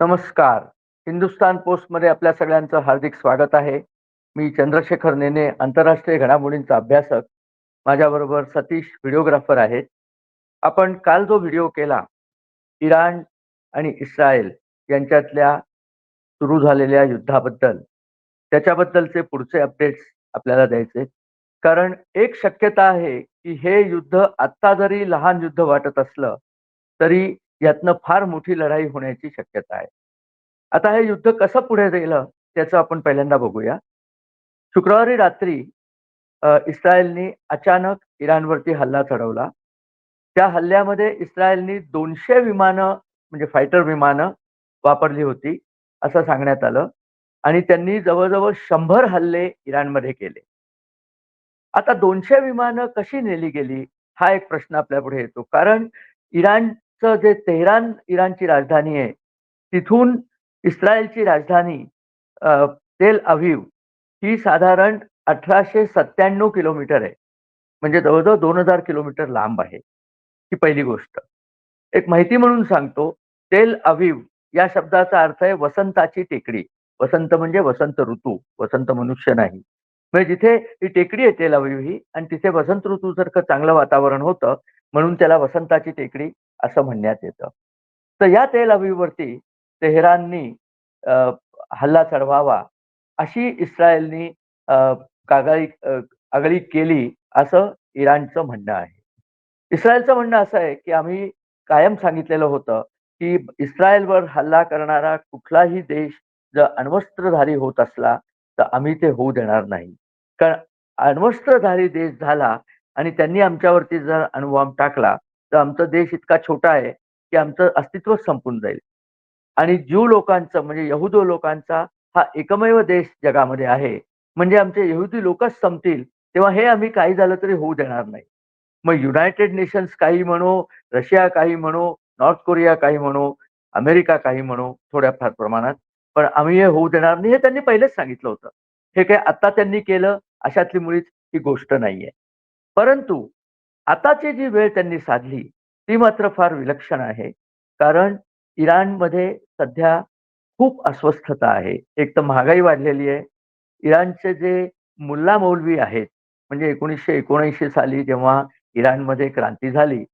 नमस्कार. हिंदुस्तान पोस्टमध्ये आपल्या सगळ्यांचं हार्दिक स्वागत आहे. मी चंद्रशेखर नेने, आंतरराष्ट्रीय घडामोडींचा अभ्यासक. माझ्याबरोबर सतीश व्हिडिओग्राफर आहेत. आपण काल जो व्हिडिओ केला, इराण आणि इस्रायल यांच्यातल्या सुरू झालेल्या युद्धाबद्दल, त्याच्याबद्दलचे पुढचे अपडेट्स आपल्याला द्यायचे. कारण एक शक्यता आहे, की हे युद्ध आत्ता जरी लहान युद्ध वाटत असलं, तरी यातनं फार मोठी लढाई होण्याची शक्यता आहे. आता हे युद्ध कसं पुढे गेलं त्याचं आपण पहिल्यांदा बघूया. शुक्रवारी रात्री इस्रायलनी अचानक इराणवरती हल्ला चढवला. त्या हल्ल्यामध्ये इस्रायलनी दोनशे विमानं म्हणजे फायटर विमानं वापरली होती, असं सांगण्यात आलं आणि त्यांनी जवळजवळ शंभर हल्ले इराणमध्ये केले. आता दोनशे विमानं कशी नेली गेली? हा एक प्रश्न आपल्यापुढे येतो. कारण इराण जे तेहरान इराणची राजधानी आहे, तिथून इस्रायलची राजधानी तेल अवीव ही साधारण 1897 किलोमीटर आहे. म्हणजे जवळजवळ दोन हजार किलोमीटर लांब आहे. ही पहिली गोष्ट. एक माहिती म्हणून सांगतो, तेल अवीव या शब्दाचा अर्थ आहे वसंताची टेकडी. वसंत म्हणजे वसंत ऋतू, वसंत मनुष्य नाही. म्हणजे जिथे ही टेकडी आहे तेल अवीव ही आणि तिथे वसंत ऋतूसारखं चांगलं वातावरण होतं, म्हणून त्याला वसंताची टेकडी असं म्हणण्यात येतं. तर या तेल अवीवरती तेहराननी हल्ला चढवावा, अशी इस्रायलनी कागाळी आगळी केली, असं इराणचं म्हणणं आहे. इस्रायलचं म्हणणं असं आहे, की आम्ही कायम सांगितलेलं होतं, की इस्रायलवर हल्ला करणारा कुठलाही देश जर अण्वस्त्रधारी होत असला, तर आम्ही ते होऊ देणार नाही. कारण अण्वस्त्रधारी देश झाला आणि त्यांनी आमच्यावरती जर अणुबॉम्ब टाकला, तर आमचा देश इतका छोटा आहे, की आमचं अस्तित्व संपून जाईल. आणि ज्यू लोकांचं म्हणजे यहुदो लोकांचा हा एकमेव देश जगामध्ये आहे. म्हणजे आमचे यहुदी लोकच संपतील, तेव्हा हे आम्ही काही झालं तरी होऊ देणार नाही. मग युनायटेड नेशन्स काही म्हणो, रशिया काही म्हणो, नॉर्थ कोरिया काही म्हणो, अमेरिका काही म्हणो, थोड्याफार प्रमाणात. पण आम्ही हे होऊ देणार नाही, हे त्यांनी पहिलेच सांगितलं होतं. हे काय आत्ता त्यांनी केलं, अशातली मुळीच ही गोष्ट नाहीये. परंतु आताची जी वेळ त्यांनी साधली, ती मात्र फार विलक्षण आहे. कारण इराणमध्ये सध्या खूप अस्वस्थता आहे. एक तर महागाई वाढलेली आहे. इराणचे जे मुल्ला मौलवी आहेत, म्हणजे 1979 साली जेव्हा इराणमध्ये क्रांती झाली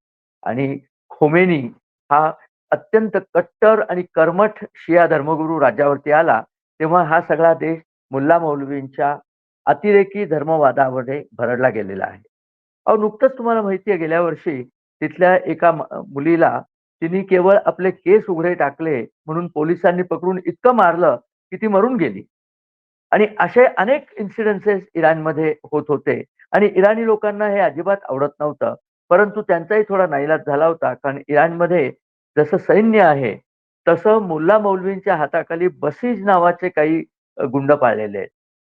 आणि खोमेनी हा अत्यंत कट्टर आणि कर्मठ शिया धर्मगुरू राज्यावरती आला, तेव्हा हा सगळा देश मुल्ला मौलवींच्या अतिरेकी धर्मवादामध्ये भरडला गेलेला आहे. अहो, नुकतंच तुम्हाला माहिती आहे गेल्या वर्षी तिथल्या एका मुलीला तिने केवळ आपले केस उघडे टाकले म्हणून पोलिसांनी पकडून इतकं मारलं, की ती मरून गेली. आणि असे अनेक इन्सिडेन्सेस इराणमध्ये होत होते आणि इराणी लोकांना हे अजिबात आवडत नव्हतं. परंतु त्यांचाही थोडा नाईलाज झाला होता. कारण इराणमध्ये जसं सैन्य आहे, तसं मुल्ला मौलवींच्या हाताखाली बसीज नावाचे काही गुंड पाळलेले आहेत.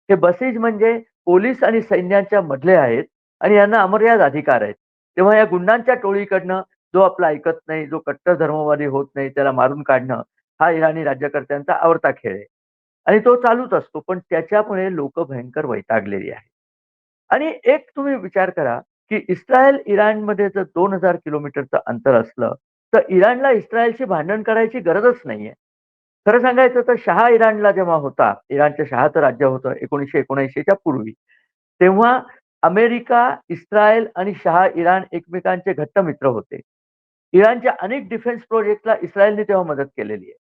हे बसीज म्हणजे पोलीस आणि सैन्याच्या मधले आहेत आणि यांना अमर्याद अधिकार आहेत. तेव्हा या गुंडांच्या टोळीकडनं जो आपला ऐकत नाही, जो कट्टर धर्मवादी होत नाही, त्याला मारून काढणं, हा इराणी राज्यकर्त्यांचा आवडता खेळ आहे. आणि तो चालूच असतो. पण त्याच्यामुळे लोक भयंकर वैतागलेली आहेत. आणि एक तुम्ही विचार करा, की इस्रायल इराणमध्ये जर दोन हजार किलोमीटरचं अंतर असलं, तर इराणला इस्रायलशी भांडण करायची गरजच नाहीये. खरं सांगायचं तर शहा इराणला जेव्हा होता, इराणचं शहाचं राज्य होतं 1979 च्या पूर्वी. तेव्हा अमेरिका, इस्रायल आणि शहा इराण एकमेकांचे घट्ट मित्र होते. इराणच्या अनेक डिफेन्स प्रोजेक्टला इस्रायलने तेव्हा मदत केलेली आहे.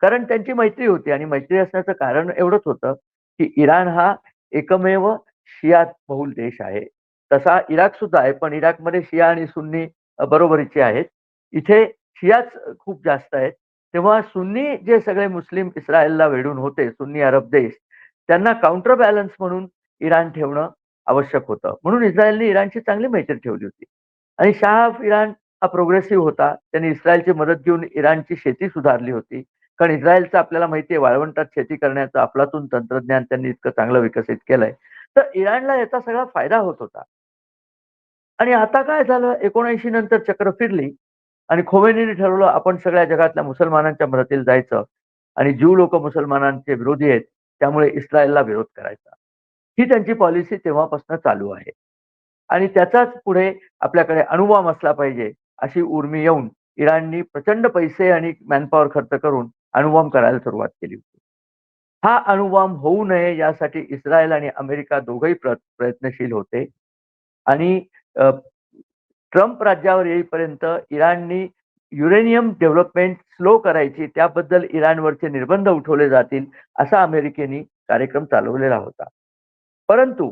कारण त्यांची मैत्री होती आणि मैत्री असण्याचं कारण एवढंच होतं, की इराण हा एकमेव शिया बहुल देश आहे. तसा इराक सुद्धा आहे, पण इराकमध्ये शिया आणि सुन्नी बरोबरीचे आहेत. इथे शियाच खूप जास्त आहेत. तेव्हा सुन्नी जे सगळे मुस्लिम इस्रायलला वेढून होते, सुन्नी अरब देश, त्यांना काउंटर बॅलन्स म्हणून इराण ठेवणं आवश्यक होतं. म्हणून इस्रायलने इराणची चांगली मैत्री ठेवली होती. आणि शाह ऑफ इराण हा प्रोग्रेसिव्ह होता. त्यांनी इस्रायलची मदत घेऊन इराणची शेती सुधारली होती. कारण इस्रायलचं आपल्याला माहिती आहे वाळवंटात शेती करण्याचं आपलातून तंत्रज्ञान त्यांनी इतकं चांगलं विकसित केलंय. तर इराणला याचा सगळा फायदा होत होता. आणि आता काय झालं 79 नंतर चक्र फिरली आणि खोमेनीने ठरवलं आपण सगळ्या जगातल्या मुसलमानांच्या मदतीला जायचं आणि ज्यू लोक मुसलमानांचे विरोधी आहेत, त्यामुळे इस्रायलला विरोध करायचा. ही त्यांची पॉलिसी तेव्हापासून चालू आहे. आणि त्याचाच पुढे आपल्याकडे अणुबॉम्ब असला पाहिजे, अशी उर्मी येऊन इराणनी प्रचंड पैसे आणि मॅनपॉवर खर्च करून अणुबॉम्ब करायला सुरुवात केली होती. हा अणुबॉम्ब होऊ नये यासाठी इस्रायल आणि अमेरिका दोघही प्रयत्नशील होते. आणि ट्रम्प राज्यावर येईपर्यंत इराणनी युरेनियम डेव्हलपमेंट स्लो करायची त्याबद्दल इराणवरचे निर्बंध उठवले जातील असा अमेरिकेने कार्यक्रम चालवलेला होता. परंतु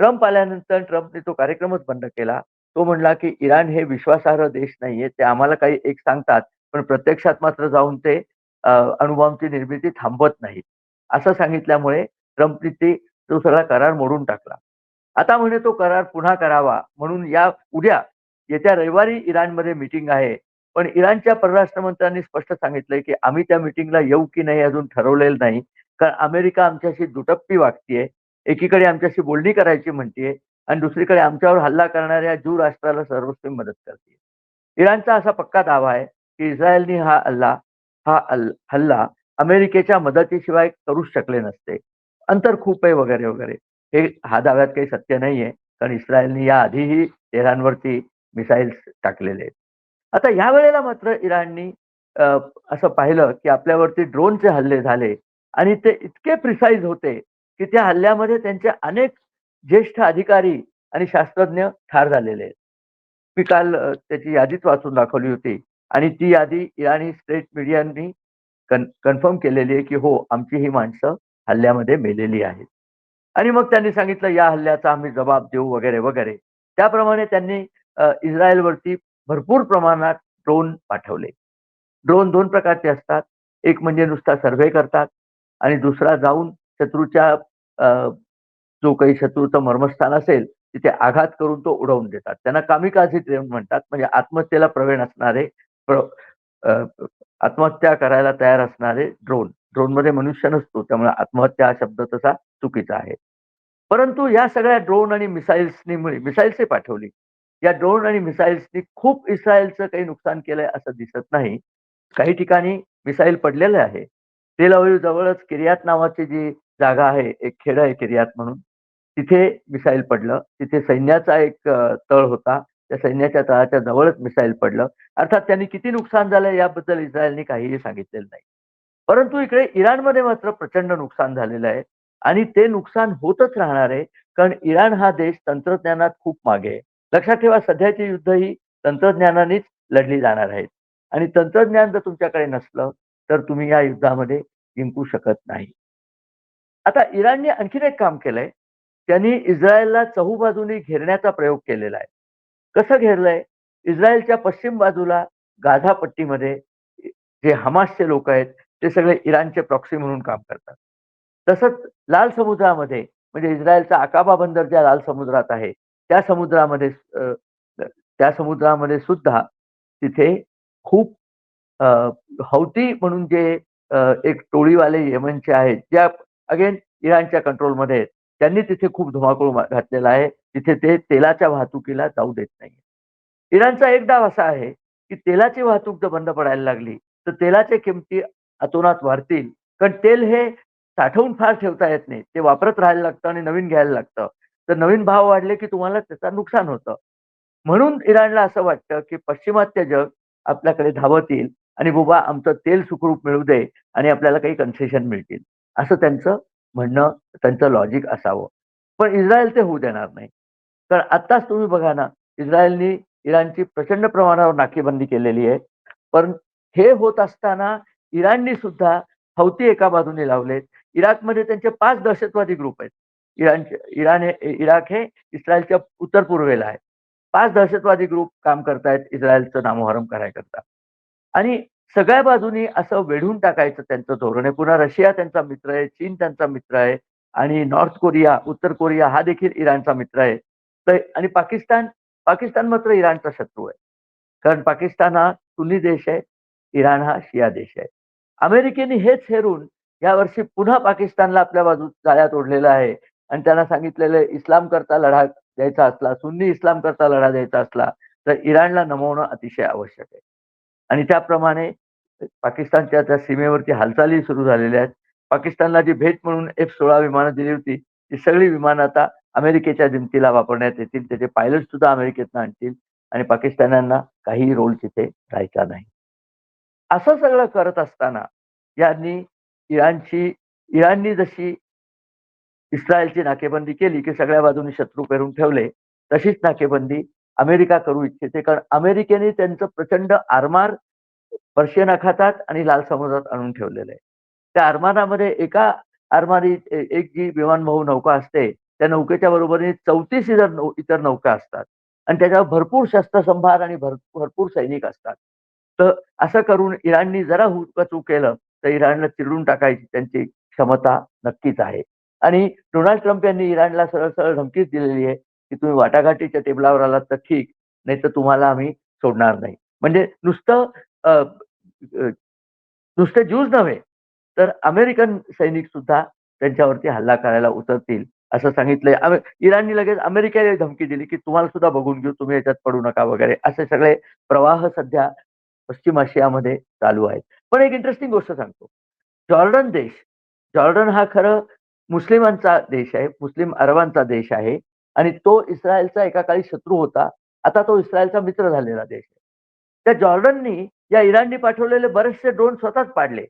ट्रम्प आल्यानंतर ट्रम्पने तो कार्यक्रमच बंद केला. तो म्हणला की इराण हे विश्वासार्ह देश नाहीये ते आम्हाला काही एक सांगतात पण प्रत्यक्षात मात्र जाऊन ते अणुबॉम्बची निर्मिती थांबवत नाहीत. असं सांगितल्यामुळे ट्रम्पने ते तो सगळा करार मोडून टाकला. आता म्हणे तो करार पुन्हा करावा म्हणून या उद्या येत्या रविवारी इराणमध्ये मिटिंग आहे. पण इराणच्या परराष्ट्र मंत्र्यांनी स्पष्ट सांगितलंय की आम्ही त्या मिटिंगला येऊ की नाही अजून ठरवलेलं नाही. कारण अमेरिका आमच्याशी दुटप्पी वागतीये. एकीकडे आमच्याशी बोलणी करायची म्हणते आणि दुसरीकडे आमच्यावर हल्ला करणाऱ्या जू राष्ट्राला सर्वस्वी मदत करते इराणचा असा पक्का दावा आहे की इस्रायलनी हा हल्ला हा हल्ला अमेरिकेच्या मदतीशिवाय करूच शकले नसते. अंतर खूप आहे वगैरे वगैरे. हे हा दाव्यात काही सत्य नाहीये कारण इस्रायलनी या आधीही इराणवरती मिसाईल्स टाकलेले आहेत. आता या वेळेला मात्र इराणनी असं पाहिलं की आपल्यावरती ड्रोनचे हल्ले झाले आणि ते इतके प्रिसाईज होते की त्या हल्ल्यामध्ये त्यांचे अनेक ज्येष्ठ अधिकारी आणि शास्त्रज्ञ ठार झालेले आहेत. मी काल त्याची यादीच वाचून दाखवली होती आणि ती यादी इराणी स्टेट मीडियांनी कन कन्फर्म केलेली आहे की हो आमची ही माणसं हल्ल्यामध्ये मेलेली आहेत. आणि मग त्यांनी सांगितलं या हल्ल्याचा आम्ही जबाब देऊ वगैरे वगैरे. त्याप्रमाणे त्यांनी इस्रायलवरती भरपूर प्रमाणात ड्रोन पाठवले. ड्रोन दोन प्रकारचे असतात. एक म्हणजे नुसता सर्व्हे करतात आणि दुसरा जाऊन शत्रूच्या जो काही शत्रूचं मर्मस्थान असेल तिथे आघात करून तो उडवून देतात. त्यांना कामिकाझी ड्रोन म्हणतात म्हणजे आत्महत्येला प्रवीण असणारे आत्महत्या करायला तयार असणारे ड्रोन. ड्रोनमध्ये मनुष्य नसतो त्यामुळे आत्महत्या हा शब्द तसा चुकीचा आहे. परंतु या सगळ्या ड्रोन आणि मिसाईल्सनी मिसाईल्सही पाठवली. या ड्रोन आणि मिसाईल्सनी खूप इस्रायलचं काही नुकसान केलंय असं दिसत नाही. काही ठिकाणी मिसाईल पडलेलं आहे. तेल जवळच किरियात नावाची जी जागा आहे एक खेड आहे किर्यात म्हणून. तिथे मिसाईल पडलं. तिथे सैन्याचा एक तळ होता. त्या सैन्याच्या तळाच्या जवळच मिसाईल पडलं. अर्थात त्यांनी किती नुकसान झालं याबद्दल इस्रायलने काहीही सांगितलेलं नाही. परंतु इकडे इराणमध्ये मात्र प्रचंड नुकसान झालेलं आहे. आणि ते नुकसान होतच राहणार आहे कारण इराण हा देश तंत्रज्ञानात खूप मागे आहे. लक्षात ठेवा सध्याची युद्ध ही तंत्रज्ञानानेच लढली जाणार आहेत. आणि तंत्रज्ञान जर तुमच्याकडे नसलं तर तुम्ही या युद्धामध्ये जिंकू शकत नाही. आता इराणने आणखीन एक काम केलंय. त्यांनी इस्रायलला चहूबाजूनी घेरण्याचा प्रयोग केलेला आहे. कसं घेरलंय? इस्रायलच्या पश्चिम बाजूला गाझा पट्टीमध्ये जे हमासचे लोक आहेत ते सगळे इराणचे प्रॉक्सी म्हणून काम करतात. तसंच लाल समुद्रामध्ये म्हणजे इस्रायलचा आकाबा बंदर ज्या लाल समुद्रात आहे त्या समुद्रामध्ये त्या समुद्रामध्ये सुद्धा तिथे खूप हौती म्हणून जे एक टोळीवाले येमनचे आहेत ज्या अगेन इराणच्या कंट्रोलमध्ये त्यांनी तिथे खूप धुमाकूळ घातलेला आहे. तिथे ते तेलाच्या वाहतुकीला जाऊ देत नाही इराणचा एक डाव असा आहे की तेलाची वाहतूक जर बंद पडायला लागली तर तेलाच्या किमती अतोनात वाढतील. कारण तेल हे साठवून फार ठेवता येत नाही. ते वापरत राहायला लागतं आणि नवीन घ्यायला लागतं. तर नवीन भाव वाढले की तुम्हाला त्याचा नुकसान होतं. म्हणून इराणला असं वाटतं की पश्चिमात्य जग आपल्याकडे धावत येईल आणि बुबा आमचं तेल सुखरूप मिळू दे आणि आपल्याला काही कन्सेशन मिळतील. असं त्यांचं म्हणणं त्यांचं लॉजिक असावं. पण इस्रायल ते होऊ देणार नाही. कारण आत्ताच तुम्ही बघा ना इस्रायलनी इराणची प्रचंड प्रमाणावर नाकेबंदी केलेली आहे. पण हे होत असताना इराणनी सुद्धा हौती एका बाजूने लावलेत. इराकमध्ये त्यांचे पाच दहशतवादी ग्रुप आहेत. इराणचे इराण हे इराक हे इस्रायलच्या उत्तर पूर्वेला आहे. पाच दहशतवादी ग्रुप काम करतायत इस्रायलचं नामोहरम करायकरता. आणि सगळ्या बाजूनी असं वेढून टाकायचं त्यांचं धोरण आहे. पुन्हा रशिया त्यांचा मित्र आहे चीन त्यांचा मित्र आहे आणि नॉर्थ कोरिया उत्तर कोरिया हा देखील इराणचा मित्र आहे. तर आणि पाकिस्तान पाकिस्तान मात्र इराणचा शत्रू आहे. कारण पाकिस्तान हा सुन्नी देश आहे इराण हा शिया देश आहे. अमेरिकेने हेच हेरून यावर्षी पुन्हा पाकिस्तानला आपल्या बाजू जाळ्यात ओढलेलं आहे. आणि त्यांना सांगितलेलं इस्लाम करता लढा द्यायचा असला सुन्नी इस्लाम करता लढा द्यायचा असला तर इराणला नमवणं अतिशय आवश्यक आहे. आणि त्याप्रमाणे पाकिस्तानच्या त्या सीमेवरती हालचाली सुरू झालेल्या आहेत. पाकिस्तानला जी भेट म्हणून एफ सोळा विमानं दिली होती ती सगळी विमानं आता अमेरिकेच्या जिमतीला वापरण्यात येतील. त्याचे पायलट सुद्धा अमेरिकेतनं आणतील आणि पाकिस्तानांना काही रोल तिथे राहायचा नाही. असं सगळं करत असताना यांनी इराणची इराणनी जशी इस्रायलची नाकेबंदी केली की सगळ्या बाजूनी शत्रू पेरून ठेवले तशीच नाकेबंदी अमेरिका करू इच्छिते. कारण अमेरिकेने त्यांचं प्रचंड आरमार पर्शियन आखातात आणि लाल समुद्रात आणून ठेवलेलं आहे. त्या आरमारामध्ये एका आरमारी एक जी विमानवाहू नौका असते त्या नौकेच्या बरोबरीने चौतीस इतर नौ इतर नौका असतात. आणि त्याच्यावर भरपूर शस्त्रसंभार आणि भर भरपूर सैनिक असतात. तर असं करून इराणनी जरा हुकचूक केलं तर इराणला चिरडून टाकायची त्यांची क्षमता नक्कीच आहे. आणि डोनाल्ड ट्रम्प यांनी इराणला सरळ सरळ धमकीच दिलेली आहे. की तुम्ही वाटाघाटीच्या टेबलावर आलात तर ठीक नाही तर तुम्हाला आम्ही सोडणार नाही. म्हणजे नुसतं नुसते ज्यूज नव्हे तर अमेरिकन सैनिक सुद्धा त्यांच्यावरती हल्ला करायला उतरतील असं सांगितलंय. इराणनी लगेच अमेरिकेला धमकी दिली की तुम्हाला सुद्धा बघून घेऊ तुम्ही याच्यात पडू नका वगैरे असे सगळे प्रवाह सध्या पश्चिम आशियामध्ये चालू आहेत. पण एक इंटरेस्टिंग गोष्ट सांगतो. जॉर्डन देश जॉर्डन हा खरं मुस्लिमांचा देश आहे मुस्लिम अरबांचा देश आहे. आणि तो इस्रायलचा एका काळी शत्रू होता. आता तो इस्रायलचा मित्र झालेला देश आहे. त्या जॉर्डननी या इराणनी पाठवलेले बरेचसे ड्रोन स्वतःच पाडले.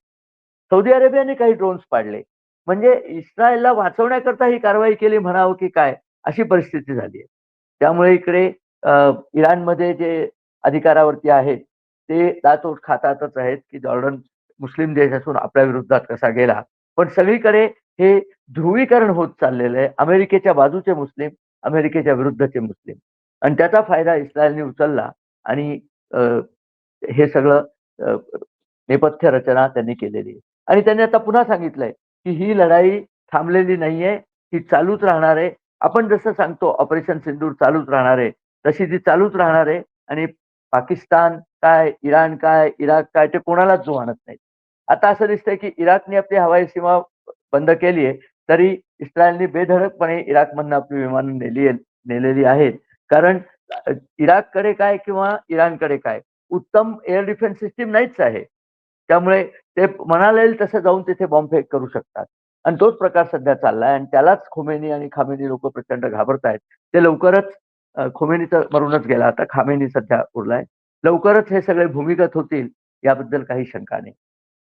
सौदी अरेबियाने काही ड्रोन्स पाडले. म्हणजे इस्रायलला वाचवण्याकरता ही कारवाई केली म्हणावं की काय अशी परिस्थिती झाली आहे. त्यामुळे इकडे इराणमध्ये जे अधिकारावरती आहेत ते दातोट खातातच आहेत की जॉर्डन मुस्लिम देश असून आपल्या विरोधात कसा गेला. पण सगळीकडे हे ध्रुवीकरण होत चाललेलं आहे. अमेरिकेच्या बाजूचे मुस्लिम अमेरिकेच्या विरुद्धचे मुस्लिम. आणि त्याचा फायदा इस्रायलने उचलला आणि हे सगळं नेपथ्य रचना त्यांनी केलेली आहे. आणि त्यांनी आता पुन्हा सांगितलंय की ही लढाई थांबलेली नाहीये ही चालूच राहणार आहे. आपण जसं सांगतो ऑपरेशन सिंदूर चालूच राहणार आहे तशी ती चालूच राहणार आहे. आणि पाकिस्तान काय इराण काय इराक काय ते कोणालाच जोहानत नाही आता असं दिसतंय की इराकने आपली हवाई सीमा बंद केली आहे तरी इस्रायलने बेधडकपणे इराकमधनं आपली विमानं नेली नेलेली आहेत कारण इराककडे काय किंवा इराणकडे काय उत्तम एअर डिफेन्स सिस्टीम नाहीच आहे. त्यामुळे ते म्हणाले तसं जाऊन तिथे बॉम्बफेक करू शकतात. आणि तोच प्रकार सध्या चाललाय आणि त्यालाच खोमेनी आणि खामेनी लोक प्रचंड घाबरत आहेत ते लवकरच खोमेनी तर मरूनच गेला. आता खामेनी सध्या उरलाय. लवकरच हे सगळे भूमिगत होतील याबद्दल काही शंका नाही.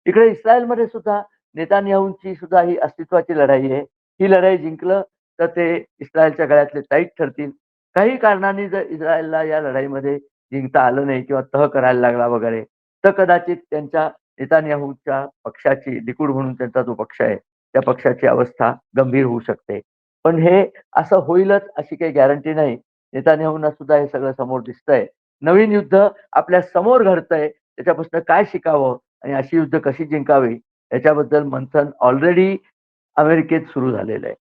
इकडे इस्रायलमध्ये सुद्धा नेतान्याहूंची सुद्धा ही अस्तित्वाची लढाई आहे. ही लढाई जिंकलं तर ते इस्रायलच्या गळ्यातले टाईट ठरतील. काही कारणाने जर इस्रायलला या लढाईमध्ये जिंकता आलं नाही किंवा तह करायला लागला वगैरे तर कदाचित त्यांच्या नेतान्याहूच्या पक्षाची लिकूड म्हणून त्यांचा जो पक्ष आहे त्या पक्षाची अवस्था गंभीर होऊ शकते. पण हे असं होईलच अशी काही गॅरंटी नाही. नेतान्याहूंना सुद्धा हे सगळं समोर दिसतंय. नवीन युद्ध आपल्यासमोर घडतंय त्याच्यापासून काय शिकावं आणि अशी युद्ध कशी जिंकावी याच्याबद्दल मंथन ऑलरेडी अमेरिकेत सुरू झालेलं आहे.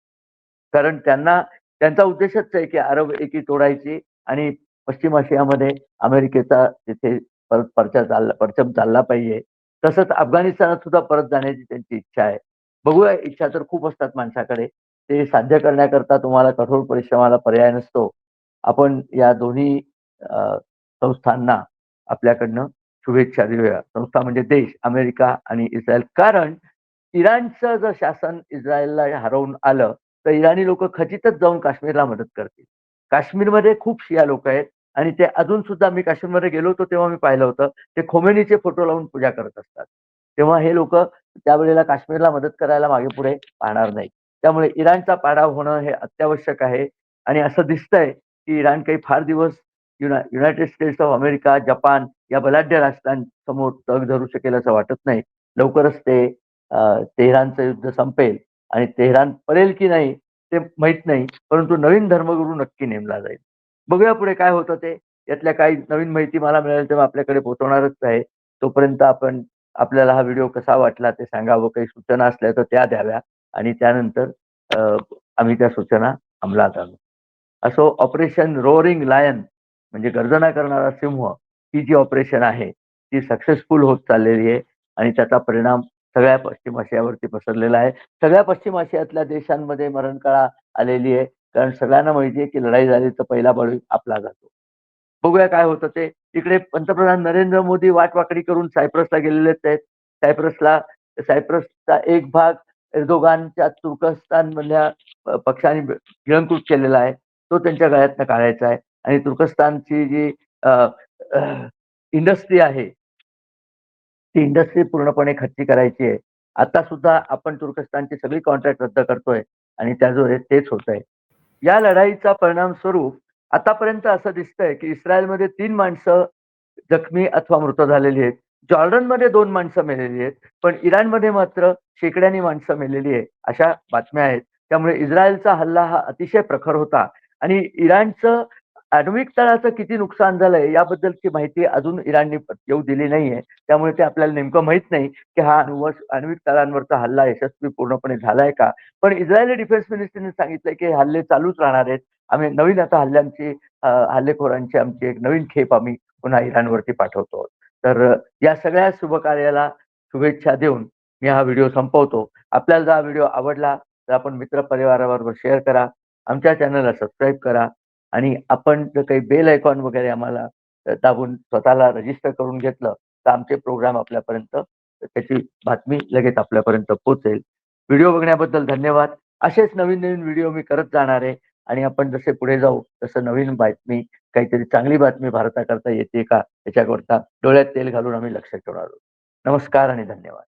कारण त्यांना त्यांचा उद्देशच आहे की अरब एकी तोडायची आणि पश्चिम आशियामध्ये अमेरिकेचा तिथे परत परचा चालला परचम चालला पाहिजे. तसंच अफगाणिस्तानात सुद्धा परत जाण्याची त्यांची इच्छा आहे. बघूया इच्छा तर खूप असतात माणसाकडे. ते साध्य करण्याकरता तुम्हाला कठोर परिश्रमाला पर्याय नसतो. आपण या दोन्ही संस्थांना आपल्याकडनं शुभेच्छा देऊया. संस्था म्हणजे देश अमेरिका आणि इस्रायल. कारण इराणचं जर शासन इस्रायलला हरवून आलं तर इराणी लोक खचितच जाऊन काश्मीरला मदत करतील. काश्मीरमध्ये खूप शिया लोक आहेत आणि ते अजून सुद्धा मी काश्मीरमध्ये गेलो होतो तेव्हा मी पाहिलं होतं ते खोमेनीचे फोटो लावून पूजा करत असतात. तेव्हा हे लोक त्यावेळेला काश्मीरला मदत करायला मागे पुढे पाहणार नाही त्यामुळे इराणचा पाडाव होणं हे अत्यावश्यक आहे आणि असं दिसतंय की इराण काही फार दिवस युना United States of America Japan या बलाढ्य राष्ट्रांसमोर तग धरू शकेल असं वाटत नाही. लवकरच ते तेहरानचं युद्ध संपेल आणि तेहरान पडेल की नाही ते माहीत नाही परंतु नवीन धर्मगुरू नक्की नेमला जाईल. बघूया पुढे काय होतं ते. यातल्या काही नवीन माहिती मला मिळेल तेव्हा आपल्याकडे पोहोचवणारच आहे. तोपर्यंत आपण आपल्याला हा व्हिडिओ कसा वाटला ते सांगावं. काही सूचना असल्या तर त्या द्याव्या आणि त्यानंतर आम्ही त्या सूचना अंमलात आणू. असो ऑपरेशन रोअरिंग लायन म्हणजे गर्जना करणारा सिंह ही जी ऑपरेशन आहे ती सक्सेसफुल होत चाललेली आहे आणि त्याचा परिणाम सगळ्या पश्चिम आशियावरती पसरलेला आहे. सगळ्या पश्चिम आशियातल्या देशांमध्ये मरणकळा आलेली आहे. कारण सगळ्यांना माहिती आहे की लढाई झाली तर पहिला बळी आपला जातो. बघूया काय होतं ते. इकडे पंतप्रधान नरेंद्र मोदी वाटवाकडी करून सायप्रसला गेलेलेच आहेत. सायप्रसला सायप्रसचा एक भाग एर्दोगानच्या तुर्कस्तान मधल्या पक्षाने गिळंकृत केलेला आहे. तो त्यांच्या गळ्यातनं काढायचा आहे. आणि तुर्कस्तानची जी इंडस्ट्री आहे ती इंडस्ट्री पूर्णपणे खच्ची करायची आहे. आता सुद्धा आपण तुर्कस्तानची सगळी कॉन्ट्रॅक्ट रद्द करतोय आणि त्याद्वारे तेच होत आहे या लढाईचा परिणाम स्वरूप आतापर्यंत असं दिसतंय की इस्रायलमध्ये तीन माणसं जखमी अथवा मृत झालेली आहेत. जॉर्डनमध्ये दोन माणसं मेलेली आहेत पण इराणमध्ये मात्र शेकड्यानी माणसं मेलेली आहे अशा बातम्या आहेत. त्यामुळे इस्रायलचा हल्ला हा अतिशय प्रखर होता आणि इराणचं आण्विक तळाचं किती नुकसान झालंय याबद्दलची माहिती अजून इराणने येऊ दिली नाहीये. त्यामुळे ते आपल्याला नेमकं माहीत नाही की हा अणुवश आण्विक तळांवरचा हल्ला यशस्वी पूर्णपणे झालाय का? पण इस्रायली डिफेन्स मिनिस्टरने सांगितलंय की हल्ले चालूच राहणार आहेत. आम्ही नवीन आता हल्ल्यांची हल्लेखोरांची आमची एक नवीन खेप आम्ही पुन्हा इराणवरती पाठवतो. तर या सगळ्या शुभकार्याला शुभेच्छा देऊन मी हा व्हिडिओ संपवतो. आपल्याला जर हा व्हिडिओ आवडला तर आपण मित्र परिवाराबरोबर शेअर करा. आमच्या चॅनलला सबस्क्राईब करा. आणि आपण जर काही बेल आयकॉन वगैरे आम्हाला दाबून स्वतःला रजिस्टर करून घेतलं तर आमचे प्रोग्राम आपल्यापर्यंत त्याची बातमी लगेच आपल्यापर्यंत पोहोचेल. व्हिडिओ बघण्याबद्दल धन्यवाद. असेच नवीन नवीन व्हिडिओ मी करत जाणार आहे आणि आपण जसे पुढे जाऊ तसं नवीन बातमी काहीतरी चांगली बातमी भारताकरता येते का याच्याकरता डोळ्यात तेल घालून आम्ही लक्ष ठेवणार आहोत. नमस्कार आणि धन्यवाद.